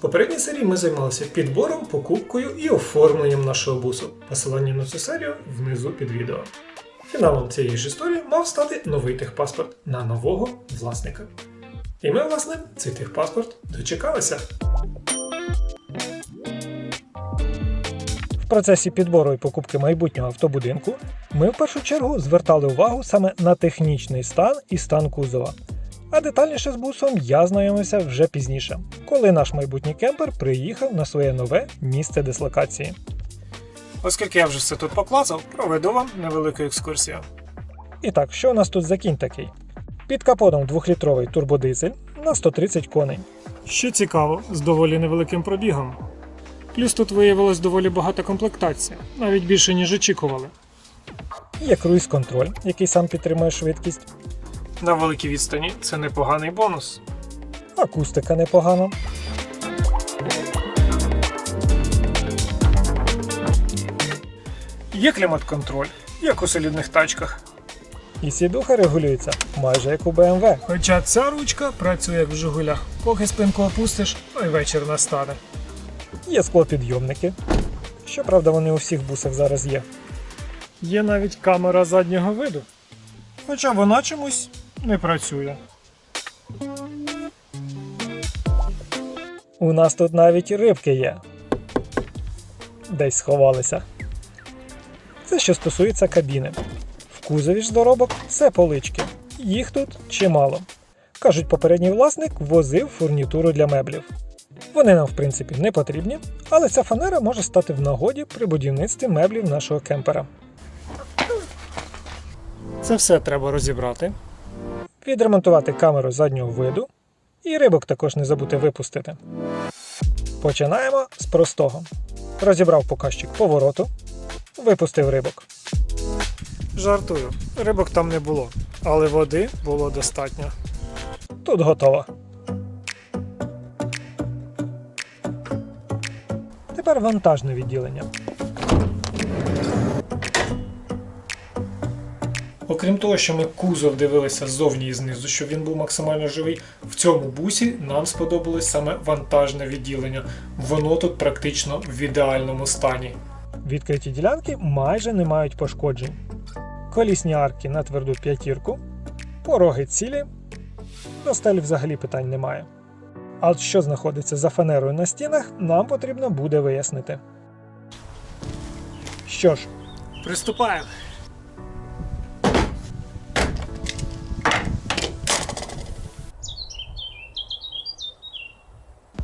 Попередній серії ми займалися підбором, покупкою і оформленням нашого бусу. Посилання на цю серію внизу під відео. Фіналом цієї ж історії мав стати новий техпаспорт на нового власника. І ми, власне, цей техпаспорт дочекалися. Процесі підбору і покупки майбутнього автобудинку ми в першу чергу звертали увагу саме на технічний стан і стан кузова. А детальніше з бусом я знайомився вже пізніше, коли наш майбутній кемпер приїхав на своє нове місце дислокації. Оскільки я вже все тут поклацав, проведу вам невелику екскурсію. І так, що у нас тут за кінь такий? Під капотом 2-літровий турбодизель на 130 коней. Що цікаво, з доволі невеликим пробігом. Плюс тут виявилось доволі багато комплектацій, навіть більше, ніж очікували. Є круїз-контроль, який сам підтримує швидкість, На великій відстані це непоганий бонус. акустика непогана, Є клімат-контроль, як у солідних тачках. і сідуха регулюється майже як у BMW. Хоча ця ручка працює як в Жигулях. Поки спинку опустиш, то й вечір настане. Є склопідйомники. Щоправда, вони у всіх бусах зараз є. Є навіть камера заднього виду. Хоча вона чомусь не працює. У нас тут навіть рибки є. Десь сховалися. Це що стосується кабіни. В кузові ж доробок все полички. Їх тут чимало. Кажуть, попередній власник возив фурнітуру для меблів. Вони нам, в принципі, не потрібні, але ця фанера може стати в нагоді при будівництві меблів нашого кемпера. Це все треба розібрати. відремонтувати камеру заднього виду і рибок також не забути випустити. Починаємо з простого. Розібрав показчик повороту, випустив рибок. Жартую, рибок там не було, але води було достатньо. Тут готово. Тепер вантажне відділення. Окрім того, що ми кузов дивилися ззовні і знизу, щоб він був максимально живий, в цьому бусі нам сподобалось саме вантажне відділення. Воно тут практично в ідеальному стані. Відкриті ділянки майже не мають пошкоджень. Колісні арки на тверду п'ятірку, пороги цілі, до стелі взагалі питань немає. А що знаходиться за фанерою на стінах, нам потрібно буде вияснити. Що ж, Приступаємо.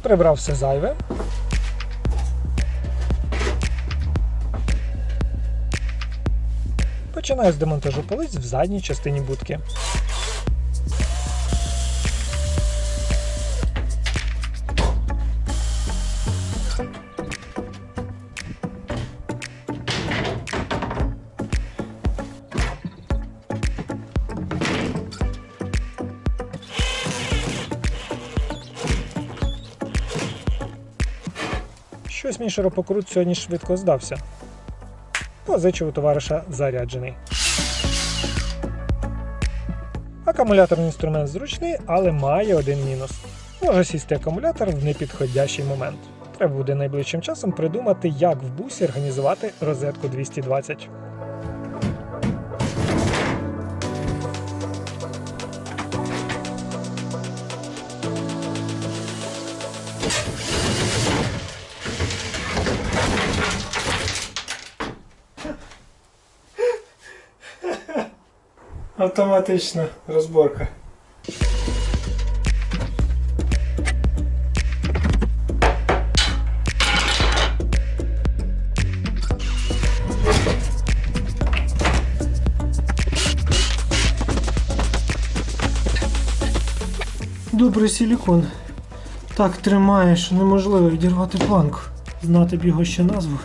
прибрав все зайве. Починаю з демонтажу полиць в задній частині будки. Мій широпокрут сьогодні швидко здався. Позичив у товариша заряджений. Акумуляторний інструмент зручний, але має один мінус. Може сісти акумулятор в непідходящий момент. Треба буде найближчим часом придумати, як в бусі організувати розетку 220. Автоматична розборка. Добрий силікон. Так тримає, що неможливо відірвати планку. Знати б його ще назву.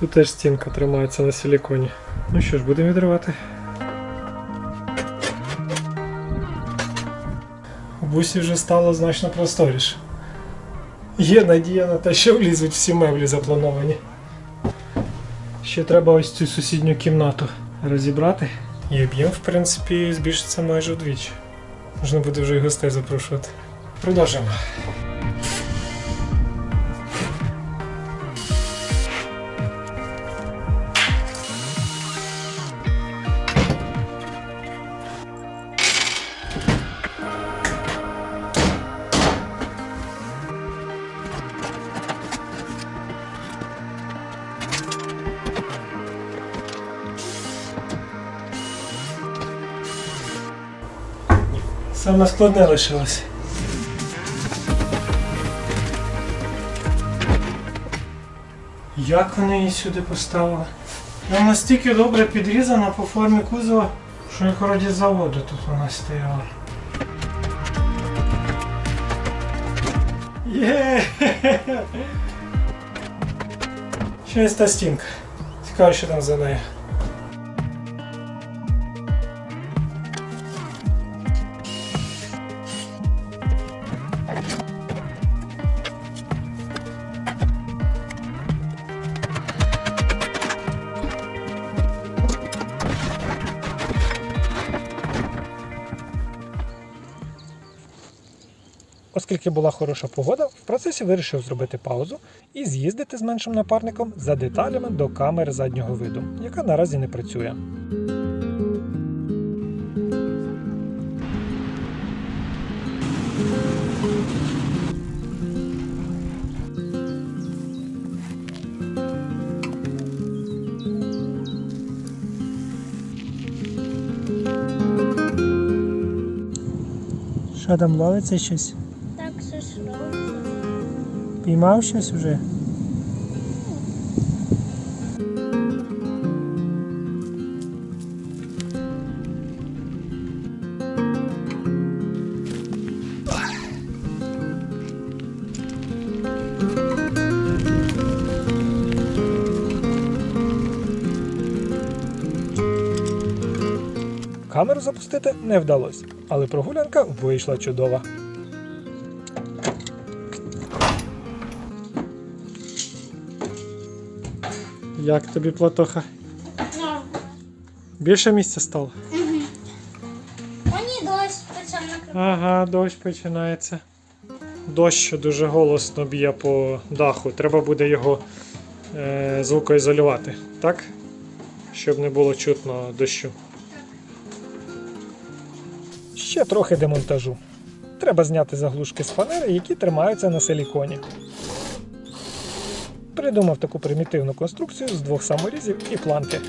Тут теж стінка тримається на силіконі. Ну що ж, будемо відривати. бусі вже стало значно просторіше. Є надія на те, що влізуть всі меблі заплановані. Ще треба ось цю сусідню кімнату розібрати. І об'єм, в принципі, збільшиться майже вдвічі. Можна буде вже і гостей запрошувати. Продовжимо. Саме складне лишилось. Як вони її сюди поставили? Вона настільки добре підрізана по формі кузова, що як вроді з заводу тут вона стояла. Є! Ще та стінка. Цікаво, що там за нею. Оскільки була хороша погода, в процесі вирішив зробити паузу і з'їздити з меншим напарником за деталями до камери заднього виду, яка наразі не працює. Що там ловиться щось? Піймав щось уже? Камеру запустити не вдалося, але прогулянка вийшла чудова. Як тобі платоха? Більше місця стало? мені дощ почав. Ага, дощ починається. Дощ дуже голосно б'є по даху. Треба буде його е, звукоізолювати, так? Щоб не було чутно дощу. Ще трохи демонтажу. Треба зняти заглушки з фанери, які тримаються на силіконі. Придумав таку примітивну конструкцію з двох саморізів і планки.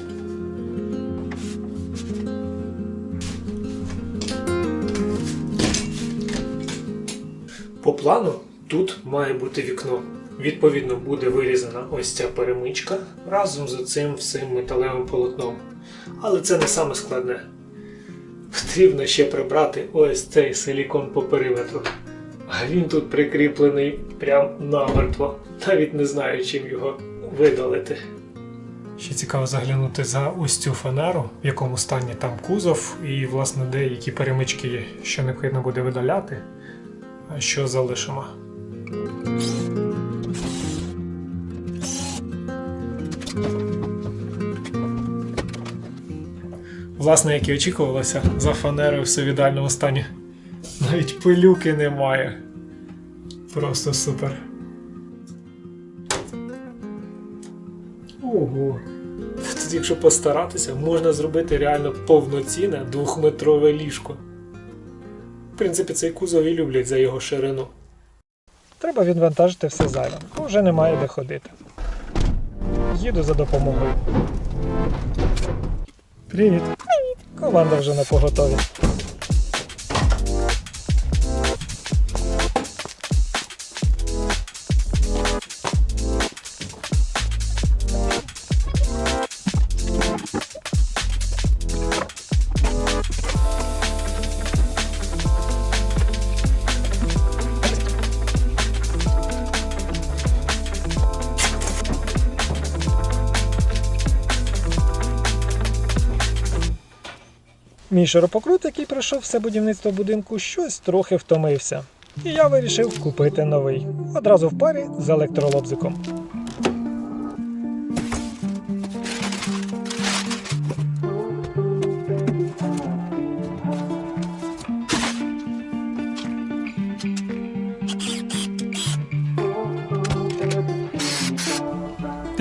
По плану тут має бути вікно. Відповідно, буде вирізана ось ця перемичка разом з цим всім металевим полотном. Але це не саме складне. Потрібно ще прибрати ось цей силікон по периметру. А він тут прикріплений прям намертво. Навіть не знаю, чим його видалити. Ще цікаво заглянути за ось цю фанеру, в якому стані там кузов, і, власне, деякі перемички що необхідно буде видаляти, що залишимо. Власне, як і очікувалося, за фанерою все в ідеальному стані. Навіть пилюки немає. Просто супер. Ого. Тут, якщо постаратися, можна зробити реально повноцінне двохметрове ліжко. В принципі, цей кузов і люблять за його ширину. Треба відвантажити все зайве, бо вже немає де ходити. Їду за допомогою. Привіт. Команда вже на поготові. Мій широпокрут, який пройшов все будівництво будинку, щось трохи втомився. І я вирішив купити новий. Одразу в парі з електролобзиком.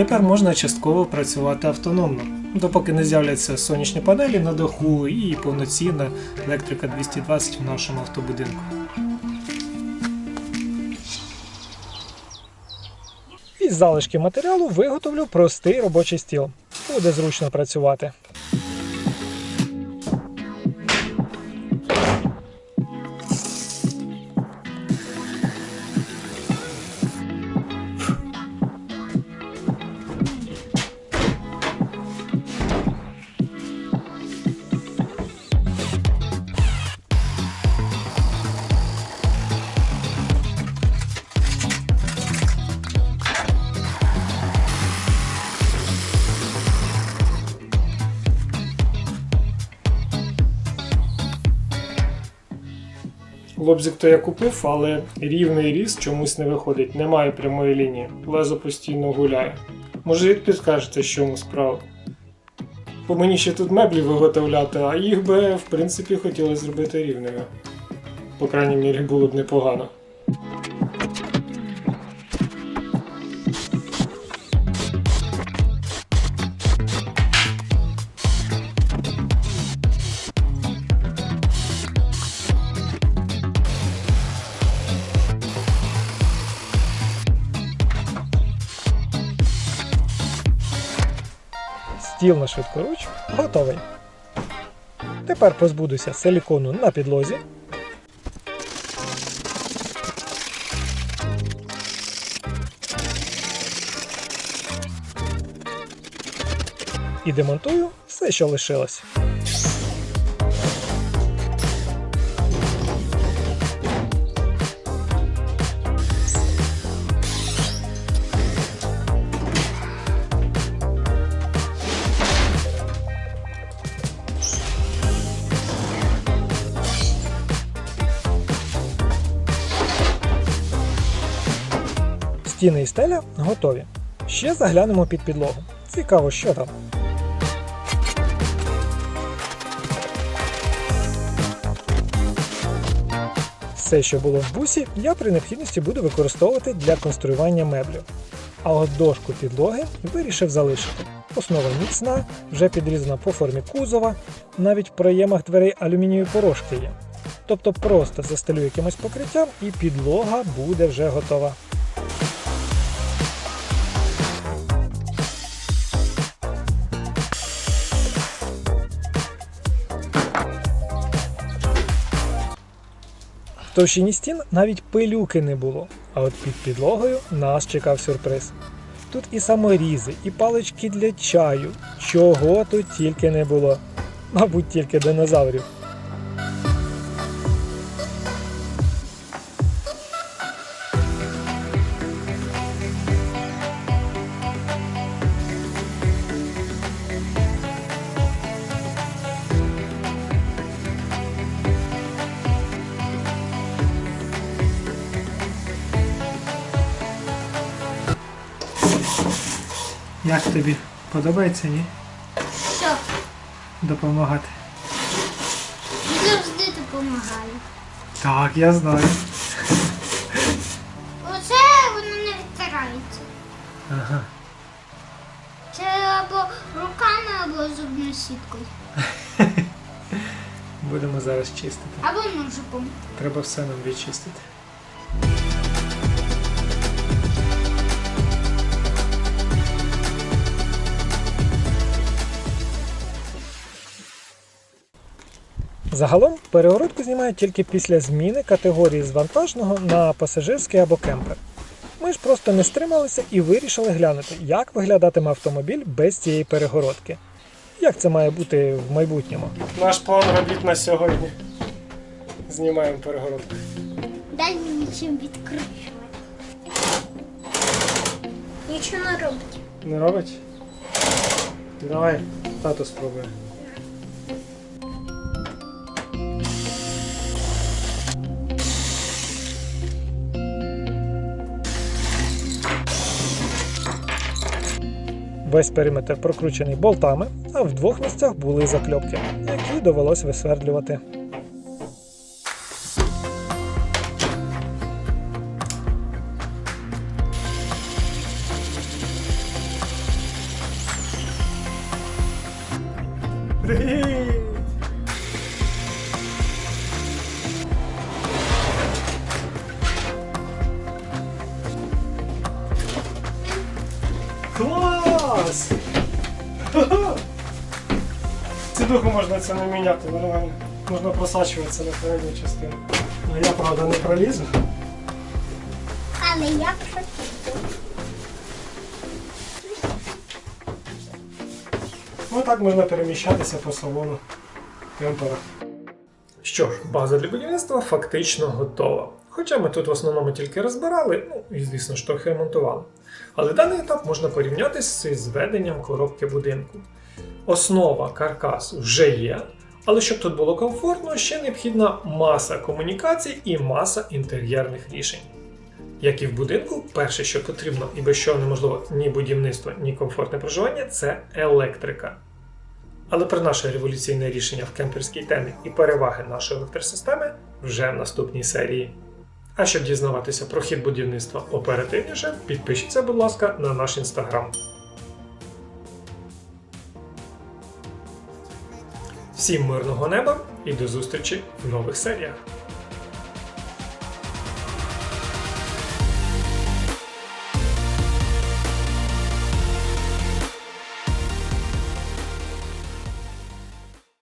Тепер можна частково працювати автономно, допоки не з'являться сонячні панелі на даху і повноцінна електрика 220 в нашому автобудинку. Із залишки матеріалу виготовлю простий робочий стіл. Буде зручно працювати. Лобзик то я купив, але рівний ріст чомусь не виходить, немає прямої лінії. Лезо постійно гуляє. Може підкажете, що йому справа? Бо мені ще тут меблі виготовляти, а їх би, в принципі, хотілося зробити рівними. По крайній мірі, було б непогано. Стіл на швидкоруч готовий. Тепер позбудуся силікону на підлозі. І демонтую все, що лишилось. Стіни і стеля готові. Ще заглянемо під підлогу. Цікаво, що там. Все, що було в бусі, я при необхідності буду використовувати для конструювання меблів. А от дошку підлоги вирішив залишити. Основа міцна, вже підрізана по формі кузова, навіть в проємах дверей алюмінієві порошки є. Тобто просто застелю якимось покриттям і підлога буде вже готова. Товщині стін навіть пилюки не було, а от під підлогою нас чекав сюрприз. Тут і саморізи, і палички для чаю, чого тут тільки не було. Мабуть, тільки динозаврів. Як тобі? Подобається, ні? Що? Допомагати. Завжди допомагаю. Так, я знаю. Оце воно не відтирається. Ага. Це або руками, або зубною сіткою. Будемо зараз чистити. Або ножиком. Треба все нам відчистити. Загалом перегородку знімають тільки після зміни категорії з вантажного на пасажирський або кемпер. Ми ж просто не стрималися і вирішили глянути, як виглядатиме автомобіль без цієї перегородки. Як це має бути в майбутньому? Наш план робіт на сьогодні. Знімаємо перегородку. Дай мені чим відкручувати. Нічого не робить. Не робить? Давай, тато спробує. Весь периметр прокручений болтами, а в двох місцях були закльопки, які довелось висвердлювати. Привіт! Це не міняти нормально. Можна просачуватися на передню частину. Ну я правда не пролізу. Але я хотів. Ну так можна переміщатися по салону кемпера. Що ж, база для будівництва фактично готова. Хоча ми тут в основному тільки розбирали, ну і звісно ж трохи ремонтували. Але даний етап можна порівняти з зведенням коробки будинку. Основа каркас вже є, але щоб тут було комфортно, ще необхідна маса комунікацій і маса інтер'єрних рішень. Як і в будинку, перше, що потрібно і без чого неможливо ні будівництво, ні комфортне проживання це електрика. Але про наше революційне рішення в кемперській темі і переваги нашої електросистеми вже в наступній серії. А щоб дізнаватися про хід будівництва оперативніше, підпишіться, будь ласка, на наш інстаграм. Всім мирного неба і до зустрічі в нових серіях!